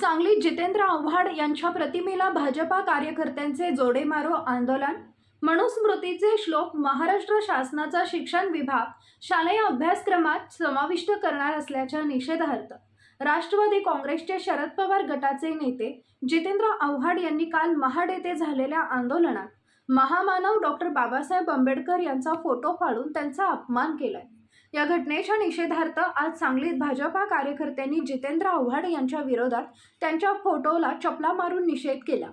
सांगलीत जितेंद्र आव्हाड यांच्या प्रतिमेला भाजपा कार्यकर्त्यांचे जोडेमारो आंदोलन मनुस्मृतीचे श्लोक महाराष्ट्र शासनाचा शिक्षण विभाग शालेय अभ्यासक्रमात समाविष्ट करणार असल्याच्या निषेधार्थ राष्ट्रवादी काँग्रेसचे शरद पवार गटाचे नेते जितेंद्र आव्हाड यांनी काल महाड येथे झालेल्या आंदोलनात महामानव डॉक्टर बाबासाहेब आंबेडकर यांचा फोटो फाडून त्यांचा अपमान केलाय. या घटनेच्या निषेधार्थ आज सांगलीत भाजपा कार्यकर्त्यांनी जितेंद्र आव्हाड यांच्या विरोधात त्यांच्या फोटोला चपला मारून निषेध केला.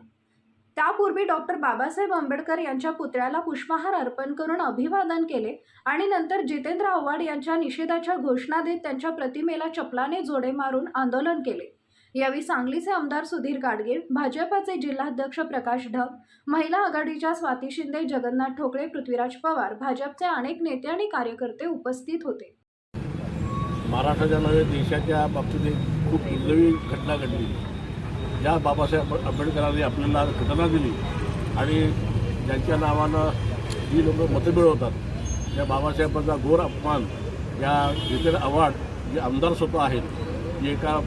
त्यापूर्वी डॉक्टर बाबासाहेब आंबेडकर यांच्या पुतळ्याला पुष्पहार अर्पण करून अभिवादन केले आणि नंतर जितेंद्र आव्हाड यांच्या निषेधाच्या घोषणा देत त्यांच्या प्रतिमेला चपलाने जोडे मारून आंदोलन केले. यावेळी सांगलीचे आमदार सुधीर गाडगीळ भाजपाचे जिल्हाध्यक्ष प्रकाश ढग महिला आघाडीच्या स्वाती शिंदे जगन्नाथ ठोकळे पृथ्वीराज पवार भाजपचे अनेक नेते आणि कार्यकर्ते उपस्थित होते. महाराष्ट्राच्या नव्हे देशाच्या बाबतीत एक खूप दुर्दैवी घटना घडली. ज्या बाबासाहेब आंबेडकरांनी आपल्याला घटना दिली आणि ज्यांच्या नावानं जी लोक मतं मिळवतात त्या बाबासाहेबांचा घोर अपमान या जितेंद्र आव्हाड जे आमदार स्वतः आहेत जे एका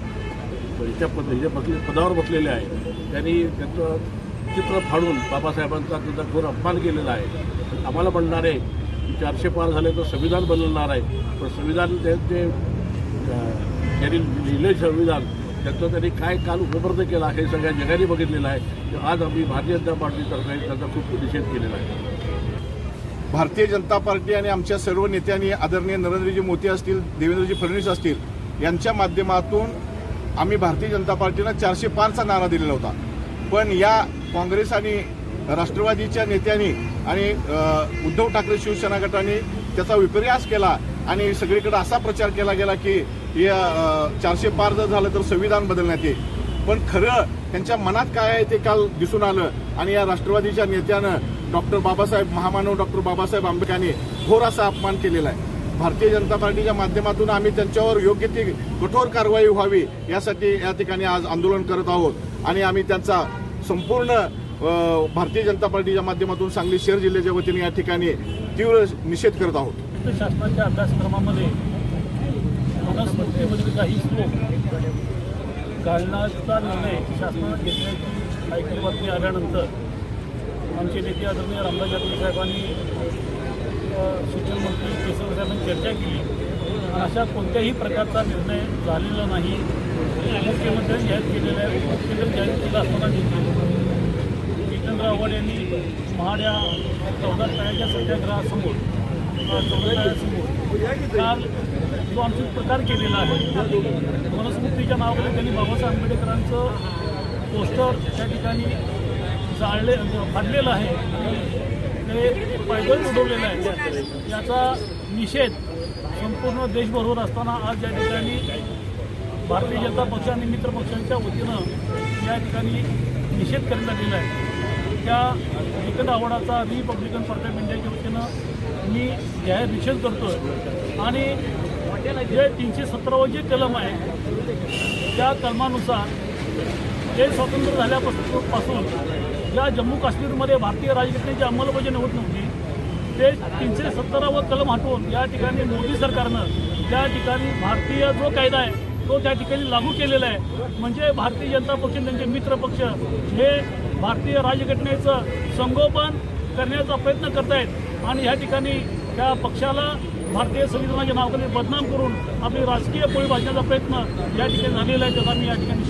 त्या पद्धती बसले पदावर बसलेले आहेत त्यांनी त्यांचं चित्र फाडून बाबासाहेबांचा त्यांचा घोर अपमान केलेला आहे. आम्हाला म्हणणार आहे की चारशे पार झाले तर संविधान बनवणार आहे. पण संविधान त्यांचे त्यांनी लिहिले संविधान त्यांचं त्यांनी काय काल उपलब्ध केला हे सगळ्या जगाने बघितलेलं आहे. आज आम्ही भारतीय जनता पार्टीतर्फे त्यांचा खूप निषेध केलेला आहे. भारतीय जनता पार्टी आणि आमच्या सर्व नेत्यांनी आदरणीय नरेंद्रजी मोदी असतील देवेंद्रजी फडणवीस असतील यांच्या माध्यमातून आम्ही भारतीय जनता पार्टीनं चारशे पारचा नारा दिलेला होता. पण या काँग्रेस आणि राष्ट्रवादीच्या नेत्यांनी आणि उद्धव ठाकरे शिवसेना गटाने त्याचा विपर्यास केला आणि सगळीकडे असा प्रचार केला गेला की या चारशे पार जर झालं तर संविधान बदलण्यात येईल. पण खरं त्यांच्या मनात काय आहे ते काल दिसून आलं आणि या राष्ट्रवादीच्या नेत्यानं डॉक्टर बाबासाहेब महामानव डॉक्टर बाबासाहेब आंबेडकरांनी घोर असा अपमान केलेला आहे. भारतीय जनता पार्टीच्या माध्यमातून आम्ही त्यांच्यावर योग्य ती कठोर कारवाई व्हावी यासाठी या ठिकाणी आज आंदोलन करत आहोत. आणि आम्ही त्यांचा संपूर्ण भारतीय जनता पार्टीच्या माध्यमातून सांगली शहर जिल्ह्याच्या वतीने या ठिकाणी तीव्र निषेध करत आहोत. शासनाच्या अभ्यासक्रमामध्ये काही घालण्याचा निर्णय घेतल्याची ऐकली बातमी आल्यानंतर आमचे नेते आदरणीय रामदास जाधव साहेबांनी चर्चा केली. अशा कोणत्याही प्रकारचा निर्णय झालेला नाही. मुख्यमंत्र्यांनी जाहीर केलेला आहे उपमुख्यमंत्री जाहीर केला असताना देखील जितेंद्र आव्हाड यांनी महाड या चौदा तळ्याच्या सत्याग्रहासमोर चौदा काल जो आमचा प्रकार केलेला आहे मनस्मृतीच्या नावाखाली त्यांनी बाबासाहेब आंबेडकरांचं पोस्टर त्या ठिकाणी जाळले फाडलेलं आहे. हे पायदळ उडवलेलं आहे. याचा निषेध संपूर्ण देशभरवर असताना आज या ठिकाणी भारतीय जनता पक्ष आणि मित्र पक्षांच्या वतीनं या ठिकाणी निषेध करण्यात आलेला आहे. त्या जितेंद्र आव्हाडाचा रिपब्लिकन पार्टी ऑफ इंडियाच्या वतीनं मी जाहीर निषेध करतो आणि जे तीनशे सतरावं जे कलम आहे त्या कलमानुसार हे स्वातंत्र्य झाल्यापासून पासून ज्या जम्मू काश्मीरमध्ये भारतीय राजघटनेची अंमलबजावणी होत नव्हती. ते तीनशे सत्तरावं कलम हटवून या ठिकाणी मोदी सरकारनं त्या ठिकाणी भारतीय जो कायदा आहे तो त्या ठिकाणी लागू केलेला आहे. म्हणजे भारतीय जनता पक्ष त्यांचे मित्र पक्ष हे भारतीय राजघटनेचं संगोपन करण्याचा प्रयत्न करतायत आणि ह्या ठिकाणी त्या पक्षाला भारतीय संविधानाच्या नावाखाली बदनाम करून आपली राजकीय पोळी भाजण्याचा प्रयत्न या ठिकाणी झालेला आहे. त्याचा मी या ठिकाणी